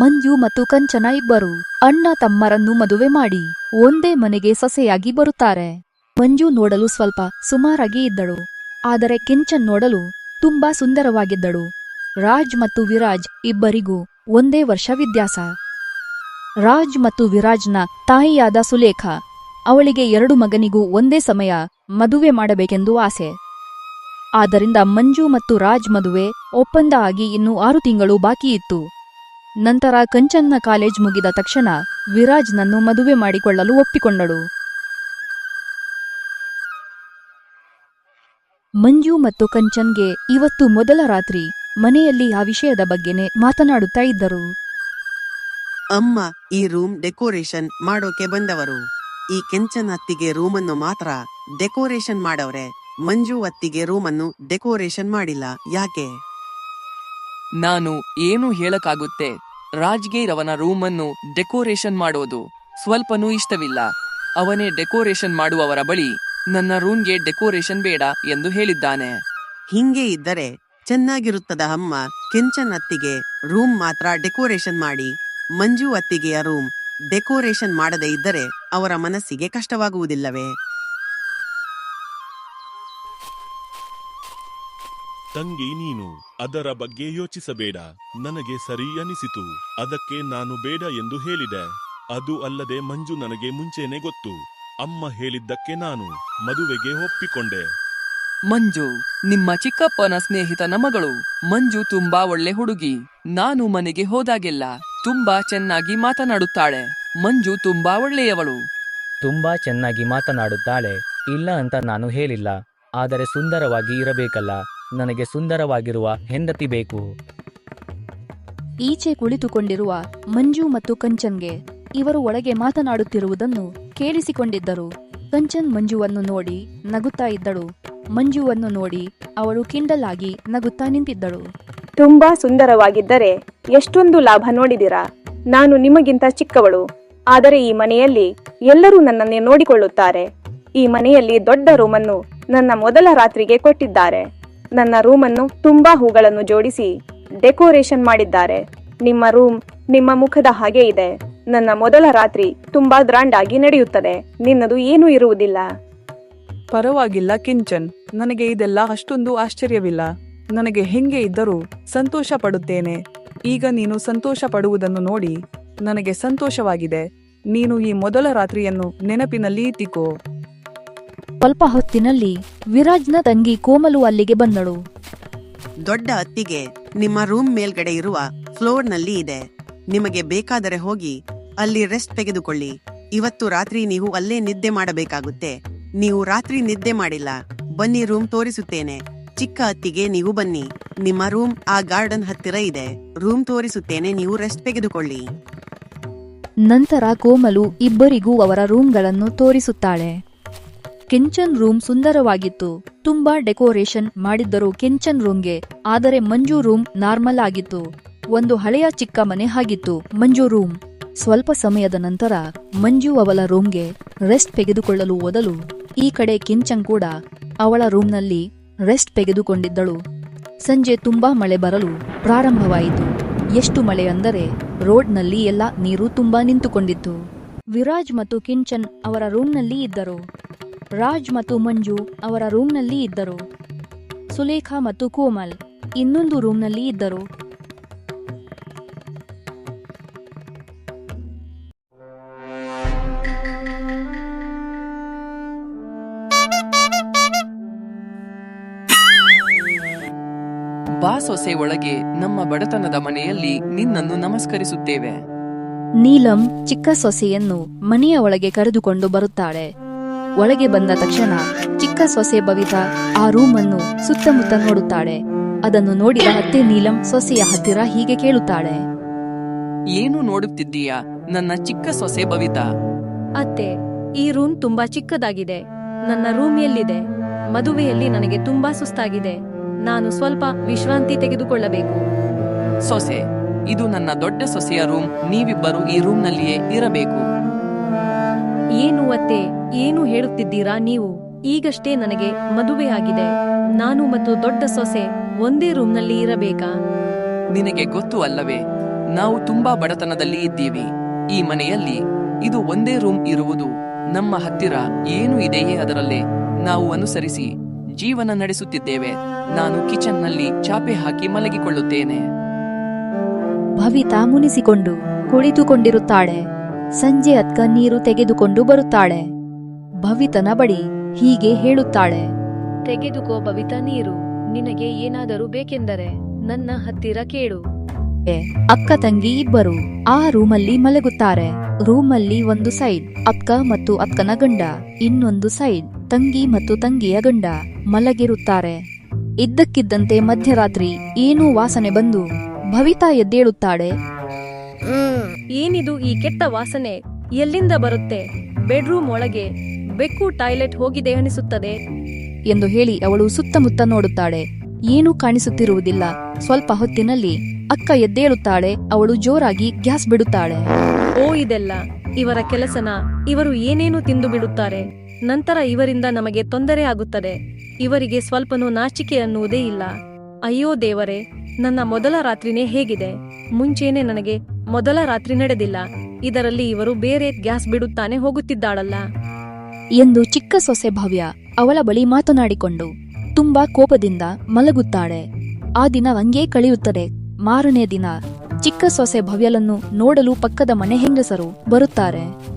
ಮಂಜು ಮತ್ತು ಕಂಚನ ಇಬ್ಬರು, ಅಣ್ಣ ತಮ್ಮರನ್ನು ಮದುವೆ ಮಾಡಿ, ಒಂದೇ ಮನೆಗೆ ಸೊಸೆಯಾಗಿ ಬರುತ್ತಾರೆ. ಮಂಜು ನೋಡಲು ಸ್ವಲ್ಪ ಸುಮಾರಾಗಿ ಇದ್ದಳು, ಆದರೆ ಕೆಂಚನ್ ನೋಡಲು ತುಂಬಾ ಸುಂದರವಾಗಿದ್ದಳು. ರಾಜ್ ಮತ್ತು ವಿರಾಜ್ ಇಬ್ಬರಿಗೂ ಒಂದೇ ವರ್ಷ ವ್ಯತ್ಯಾಸ. ರಾಜ್ ಮತ್ತು ವಿರಾಜ್ನ ತಾಯಿಯಾದ ಸುಲೇಖ, ಅವಳಿಗೆ ಎರಡು ಮಗನಿಗೂ ಒಂದೇ ಸಮಯ ಮದುವೆ ಮಾಡಬೇಕೆಂದು ಆಸೆ. ಆದ್ದರಿಂದ ಮಂಜು ಮತ್ತು ರಾಜ್ ಮದುವೆ ಒಪ್ಪಂದ ಆಗಿ ಇನ್ನೂ ಆರು ತಿಂಗಳು ಬಾಕಿ ಇತ್ತು. ನಂತರ ಕಂಚನ್ನ ಕಾಲೇಜ್ ಮುಗಿದ ತಕ್ಷಣ ವಿರಾಜ್ನನ್ನು ಮದುವೆ ಮಾಡಿಕೊಳ್ಳಲು ಒಪ್ಪಿಕೊಂಡಳು. ಮಂಜು ಮತ್ತು ಕಂಚನ್ಗೆ ಇವತ್ತು ಮೊದಲ ರಾತ್ರಿ ಮನೆಯಲ್ಲಿ ಆ ವಿಷಯದ ಬಗ್ಗೆನೇ ಮಾತನಾಡುತ್ತಾ ಇದ್ದರು. ಅಮ್ಮ ಈ ರೂಮ್ ಡೆಕೋರೇಷನ್ ಮಾಡೋಕೆ ಬಂದವರು. ಈ ಕೆಂಚನ್ ಅತ್ತಿಗೆ ರೂಮನ್ನು ಮಾತ್ರ ಡೆಕೋರೇಷನ್ ಮಾಡವ್ರೆ. ಮಂಜು ಅತ್ತಿಗೆ ರೂಮನ್ನು ಡೆಕೋರೇಷನ್ ಮಾಡಿಲ್ಲ. ಯಾಕೆ? ನಾನು ಏನು ಹೇಳಕ್ಕಾಗುತ್ತೆ? ರಾಜ್ಗೇರ್ ಅವನ ರೂಮನ್ನು ಡೆಕೋರೇಷನ್ ಮಾಡೋದು ಸ್ವಲ್ಪನೂ ಇಷ್ಟವಿಲ್ಲ. ಅವನೇ ಡೆಕೋರೇಷನ್ ಮಾಡುವವರ ಬಳಿ ನನ್ನ ರೂಮ್ಗೆ ಡೆಕೋರೇಷನ್ ಬೇಡ ಎಂದು ಹೇಳಿದ್ದಾನೆ. ಹಿಂಗೆ ಇದ್ದರೆ ಚೆನ್ನಾಗಿರುತ್ತದ ಅಮ್ಮ. ಕೆಂಚನ್ ಅತ್ತಿಗೆ ರೂಮ್ ಮಾತ್ರ ಡೆಕೋರೇಷನ್ ಮಾಡಿ. ಮಂಜು ಅತ್ತಿಗೆಯ ರೂಮ್ ಡೆಕೋರೇಷನ್ ಮಾಡದೇ ಇದ್ದರೆ ಅವರ ಮನಸ್ಸಿಗೆ ಕಷ್ಟವಾಗುವುದಿಲ್ಲವೇ? ತಂಗಿ ನೀನು ಅದರ ಬಗ್ಗೆ ಯೋಚಿಸಬೇಡ. ನನಗೆ ಸರಿ ಅನಿಸಿತು. ಅದಕ್ಕೆ ನಾನು ಬೇಡ ಎಂದು ಹೇಳಿದೆ. ಅದು ಅಲ್ಲದೆ ಮಂಜು ನನಗೆ ಮುಂಚೆನೆ ಗೊತ್ತು. ಅಮ್ಮ ಹೇಳಿದ್ದಕ್ಕೆ ನಾನು ಮದುವೆಗೆ ಒಪ್ಪಿಕೊಂಡೆ. ಮಂಜು ನಿಮ್ಮ ಚಿಕ್ಕಪ್ಪನ ಸ್ನೇಹಿತನ ಮಗಳು. ಮಂಜು ತುಂಬಾ ಒಳ್ಳೆ ಹುಡುಗಿ. ನಾನು ಮನೆಗೆ ಹೋದಾಗೆಲ್ಲ ತುಂಬಾ ಚೆನ್ನಾಗಿ ಮಾತನಾಡುತ್ತಾಳೆ. ಮಂಜು ತುಂಬಾ ಒಳ್ಳೆಯವಳು. ತುಂಬಾ ಚೆನ್ನಾಗಿ ಮಾತನಾಡುತ್ತಾಳೆ. ಇಲ್ಲ ಅಂತ ನಾನು ಹೇಳಿಲ್ಲ. ಆದರೆ ಸುಂದರವಾಗಿ ಇರಬೇಕಲ್ಲ. ನನಗೆ ಸುಂದರವಾಗಿರುವ ಹೆಂಡತಿ ಬೇಕು. ಈಚೆ ಕುಳಿತುಕೊಂಡಿರುವ ಮಂಜು ಮತ್ತು ಕಂಚನ್ಗೆ ಇವರು ಒಳಗೆ ಮಾತನಾಡುತ್ತಿರುವುದನ್ನು ಕೇಳಿಸಿಕೊಂಡಿದ್ದರು. ಕಂಚನ್ ಮಂಜುವನ್ನು ನೋಡಿ ನಗುತ್ತಾ ಇದ್ದಳು. ಮಂಜುವನ್ನು ನೋಡಿ ಅವಳು ಕಿಂಡಲಾಗಿ ಆಗಿ ನಗುತ್ತಾ ನಿಂತಿದ್ದಳು. ತುಂಬಾ ಸುಂದರವಾಗಿದ್ದರೆ ಎಷ್ಟೊಂದು ಲಾಭ ನೋಡಿದಿರಾ? ನಾನು ನಿಮಗಿಂತ ಚಿಕ್ಕವಳು. ಆದರೆ ಈ ಮನೆಯಲ್ಲಿ ಎಲ್ಲರೂ ನನ್ನನ್ನೇ ನೋಡಿಕೊಳ್ಳುತ್ತಾರೆ. ಈ ಮನೆಯಲ್ಲಿ ದೊಡ್ಡ ರೂಮನ್ನು ನನ್ನ ಮೊದಲ ರಾತ್ರಿಗೆ ಕೊಟ್ಟಿದ್ದಾರೆ. ನನ್ನ ರೂಮನ್ನು ತುಂಬಾ ಹೂಗಳನ್ನು ಜೋಡಿಸಿ ಡೆಕೋರೇಷನ್ ಮಾಡಿದ್ದಾರೆ. ನಿಮ್ಮ ರೂಮ್ ನಿಮ್ಮ ಮುಖದ ಹಾಗೆ ಇದೆ. ನನ್ನ ಮೊದಲ ರಾತ್ರಿ ತುಂಬಾ ಗ್ರಾಂಡ್ ಆಗಿ ನಡೆಯುತ್ತದೆ. ನಿನ್ನದು ಏನೂ ಇರುವುದಿಲ್ಲ. ಪರವಾಗಿಲ್ಲ ಕಿಂಚನ್. ನನಗೆ ಇದೆಲ್ಲ ಅಷ್ಟೊಂದು ಆಶ್ಚರ್ಯವಿಲ್ಲ. ನನಗೆ ಹೆಂಗೆ ಇದ್ದರೂ ಸಂತೋಷ ಪಡುತ್ತೇನೆ. ಈಗ ನೀನು ಸಂತೋಷ ಪಡುವುದನ್ನು ನೋಡಿ ನನಗೆ ಸಂತೋಷವಾಗಿದೆ. ನೀನು ಈ ಮೊದಲ ರಾತ್ರಿಯನ್ನು ನೆನಪಿನಲ್ಲಿ ಇಟ್ಟಿಕೋ. ಸ್ವಲ್ಪ ಹೊತ್ತಿನಲ್ಲಿ ವಿರಾಜ್ನ ತಂಗಿ ಕೋಮಲು ಅಲ್ಲಿಗೆ ಬಂದಳು. ದೊಡ್ಡ ಅತ್ತಿಗೆ ನಿಮ್ಮ ರೂಮ್ ಮೇಲ್ಗಡೆ ಇರುವ ಫ್ಲೋರ್ನಲ್ಲಿ ಇದೆ. ನಿಮಗೆ ಬೇಕಾದರೆ ಹೋಗಿ ಅಲ್ಲಿ ರೆಸ್ಟ್ ತೆಗೆದುಕೊಳ್ಳಿ. ಇವತ್ತು ರಾತ್ರಿ ನೀವು ಅಲ್ಲೇ ನಿದ್ದೆ ಮಾಡಬೇಕಾಗುತ್ತೆ. ನೀವು ರಾತ್ರಿ ನಿದ್ದೆ ಮಾಡಿಲ್ಲ. ಬನ್ನಿ ರೂಮ್ ತೋರಿಸುತ್ತೇನೆ. ಚಿಕ್ಕ ಅತ್ತಿಗೆ ನೀವು ಬನ್ನಿ. ನಿಮ್ಮ ರೂಮ್ ಆ ಗಾರ್ಡನ್ ಹತ್ತಿರ ಇದೆ. ರೂಮ್ ತೋರಿಸುತ್ತೇನೆ ನೀವು ರೆಸ್ಟ್ ತೆಗೆದುಕೊಳ್ಳಿ. ನಂತರ ಕೋಮಲು ಇಬ್ಬರಿಗೂ ಅವರ ರೂಮ್ಗಳನ್ನು ತೋರಿಸುತ್ತಾಳೆ. ಕೆಂಚನ್ ರೂಮ್ ಸುಂದರವಾಗಿತ್ತು. ತುಂಬಾ ಡೆಕೋರೇಷನ್ ಮಾಡಿದ್ದರು ಕೆಂಚನ್ ರೂಮ್ಗೆ, ಆದರೆ ಮಂಜು ರೂಮ್ ನಾರ್ಮಲ್ ಆಗಿತ್ತು. ಒಂದು ಹಳೆಯ ಚಿಕ್ಕ ಮನೆ ಆಗಿತ್ತು, ಮಂಜು ರೂಮ್. ಸ್ವಲ್ಪ ಸಮಯದ ನಂತರ ಮಂಜು ಅವಳ ರೂಮ್ಗೆ ರೆಸ್ಟ್ ತೆಗೆದುಕೊಳ್ಳಲು ಓದಲು, ಈ ಕಡೆ ಕಿಂಚನ್ ಕೂಡ ಅವಳ ರೂಮ್ನಲ್ಲಿ ರೆಸ್ಟ್ ತೆಗೆದುಕೊಂಡಿದ್ದಳು. ಸಂಜೆ ತುಂಬಾ ಮಳೆ ಬರಲು ಪ್ರಾರಂಭವಾಯಿತು. ಎಷ್ಟು ಮಳೆ ಅಂದರೆ ರೋಡ್ನಲ್ಲಿ ಎಲ್ಲ ನೀರು ತುಂಬಾ ನಿಂತುಕೊಂಡಿತ್ತು. ವಿರಾಜ್ ಮತ್ತು ಕಿಂಚನ್ ಅವರ ರೂಮ್ನಲ್ಲಿ ಇದ್ದರು. ರಾಜ್ ಮತ್ತು ಮಂಜು ಅವರ ರೂಮ್ನಲ್ಲಿ ಇದ್ದರು. ಸುಲೇಖಾ ಮತ್ತು ಕೋಮಲ್ ಇನ್ನೊಂದು ರೂಮ್ನಲ್ಲಿ ಇದ್ದರು. ಬಾ ಸೊಸೆ ಒಳಗೆ ನಮ್ಮ ಬಡತನದ ಮನೆಯಲ್ಲಿ ನಿನ್ನನ್ನು ನಮಸ್ಕರಿಸುತ್ತೇವೆ. ನೀಲಂ ಚಿಕ್ಕ ಸೊಸೆಯನ್ನು ಮನೆಯ ಒಳಗೆ ಕರೆದುಕೊಂಡು ಬರುತ್ತಾಳೆ. ಒಳಗೆ ಬಂದ ತಕ್ಷಣ ಚಿಕ್ಕ ಸೊಸೆ ಬವಿತಾ ಆ ರೂಮನ್ನು ಸುತ್ತಮುತ್ತ ನೋಡುತ್ತಾಳೆ. ಅದನ್ನು ನೋಡಿದ ಅತ್ತೆ ನೀಲಂ ಸೊಸೆಯ ಹತ್ತಿರ ಹೀಗೆ ಕೇಳುತ್ತಾಳೆ. ಏನು ನೋಡುತ್ತಿದ್ದೀಯಾ? ನನ್ನ ಚಿಕ್ಕ ಸೊಸೆ ಬವಿತಾ. ಅತ್ತೆ ಈ ರೂಮ್ ತುಂಬಾ ಚಿಕ್ಕದಾಗಿದೆ. ನನ್ನ ರೂಮ್ ಎಲ್ಲಿದೆ? ಮದುವೆಯಲ್ಲಿ ನನಗೆ ತುಂಬಾ ಸುಸ್ತಾಗಿದೆ. ನಾನು ಸ್ವಲ್ಪ ವಿಶ್ರಾಂತಿ ತೆಗೆದುಕೊಳ್ಳಬೇಕು. ಸೊಸೆ ಇದು ನನ್ನ ದೊಡ್ಡ ಸೊಸೆಯ ರೂಮ್. ನೀವಿಬ್ಬರು ಈ ರೂಮ್ನಲ್ಲಿಯೇ ಇರಬೇಕು. ಏನು ಅತ್ತೆ? ಏನು ಹೇಳುತ್ತಿದ್ದೀರಾ ನೀವು? ಈಗಷ್ಟೇ ನನಗೆ ಮದುವೆಯಾಗಿದೆ. ನಾನು ಮತ್ತು ದೊಡ್ಡ ಸೊಸೆ ಒಂದೇ ರೂಮ್ನಲ್ಲಿ ಇರಬೇಕಾ? ನಿನಗೆ ಗೊತ್ತು ಅಲ್ಲವೇ? ನಾವು ತುಂಬಾ ಬಡತನದಲ್ಲಿ ಇದ್ದೀವಿ. ಈ ಮನೆಯಲ್ಲಿ ಇದು ಒಂದೇ ರೂಮ್ ಇರುವುದು. ನಮ್ಮ ಹತ್ತಿರ ಏನು ಇದೆಯೇ ಅದರಲ್ಲೇ? ನಾವು ಅನುಸರಿಸಿ ಜೀವನ ನಡೆಸುತ್ತಿದ್ದೇವೆ. ನಾನು ಕಿಚನ್ನಲ್ಲಿ ಚಾಪೆ ಹಾಕಿ ಮಲಗಿಕೊಳ್ಳುತ್ತೇನೆ. ಭವಿತಾ ಮುನಿಸಿಕೊಂಡು ಕುಳಿತುಕೊಂಡಿರುತ್ತಾಳೆ. ಸಂಜೆ ಅತ್ಕ ನೀರು ತೆಗೆದುಕೊಂಡು ಬರುತ್ತಾಳೆ. ಭವಿತನ ಬಳಿ ಹೀಗೆ ಹೇಳುತ್ತಾಳೆ. ತೆಗೆದುಕೋ ಭವಿತ ನೀರು ನಿನಗೆ ಏನಾದರೂ ಬೇಕೆಂದರೆ ನನ್ನ ಹತ್ತಿರ ಕೇಳು. ಅಕ್ಕ ತಂಗಿ ಇಬ್ಬರು ಆ ರೂಮಲ್ಲಿ ಮಲಗುತ್ತಾರೆ. ರೂಮಲ್ಲಿ ಒಂದು ಸೈಡ್ ಅಕ್ಕ ಮತ್ತು ಅಕ್ಕನ ಗಂಡ ಇನ್ನೊಂದು ಸೈಡ್ ತಂಗಿ ಮತ್ತು ತಂಗಿಯ ಗಂಡ ಮಲಗಿರುತ್ತಾರೆ. ಇದ್ದಕ್ಕಿದ್ದಂತೆ ಮಧ್ಯರಾತ್ರಿ ಏನೂ ವಾಸನೆ ಬಂದು ಭವಿತಾ ಎದ್ದೇಳುತ್ತಾಳೆ. ಏನಿದು ಈ ಕೆಟ್ಟ ವಾಸನೆ? ಎಲ್ಲಿಂದ ಬರುತ್ತೆ? ಬೆಡ್ರೂಮ್ ಒಳಗೆ ಬೆಕ್ಕು ಟಾಯ್ಲೆಟ್ ಹೋಗಿದೆ ಅನಿಸುತ್ತದೆ ಎಂದು ಹೇಳಿ ಅವಳು ಸುತ್ತಮುತ್ತ ನೋಡುತ್ತಾಳೆ. ಏನೂ ಕಾಣಿಸುತ್ತಿರುವುದಿಲ್ಲ. ಸ್ವಲ್ಪ ಹೊತ್ತಿನಲ್ಲಿ ಅಕ್ಕ ಎದ್ದೇಳುತ್ತಾಳೆ. ಅವಳು ಜೋರಾಗಿ ಗ್ಯಾಸ್ ಬಿಡುತ್ತಾಳೆ. ಓ, ಇದೆಲ್ಲ. ಇವರ ಕೆಲಸನ ಇವರು ಏನೇನು ತಿಂದು ಬಿಡುತ್ತಾರೆ? ನಂತರ ಇವರಿಂದ ನಮಗೆ ತೊಂದರೆ ಆಗುತ್ತದೆ. ಇವರಿಗೆ ಸ್ವಲ್ಪನೂ ನಾಚಿಕೆ ಅನ್ನುವುದೇ ಇಲ್ಲ. ಅಯ್ಯೋ ದೇವರೇ, ನನ್ನ ಮೊದಲ ರಾತ್ರಿನೇ ಹೇಗಿದೆ. ಮುಂಚೇನೆ ನನಗೆ ಮೊದಲ ರಾತ್ರಿ ನಡೆದಿಲ್ಲ. ಇದರಲ್ಲಿ ಇವರು ಬೇರೆ ಗ್ಯಾಸ್ ಬಿಡುತ್ತಾನೆ ಹೋಗುತ್ತಿದ್ದಾಳಲ್ಲ. ಎಂದು ಚಿಕ್ಕ ಸೊಸೆ ಭವ್ಯ ಅವಳ ಬಳಿ ಮಾತನಾಡಿಕೊಂಡು ತುಂಬಾ ಕೋಪದಿಂದ ಮಲಗುತ್ತಾಳೆ. ಆ ದಿನ ಹಂಗೇ ಕಳೆಯುತ್ತದೆ. ಮಾರನೇ ದಿನ ಚಿಕ್ಕ ಸೊಸೆ ಭವ್ಯಲನ್ನು ನೋಡಲು ಪಕ್ಕದ ಮನೆ ಹೆಂಗಸರು ಬರುತ್ತಾರೆ.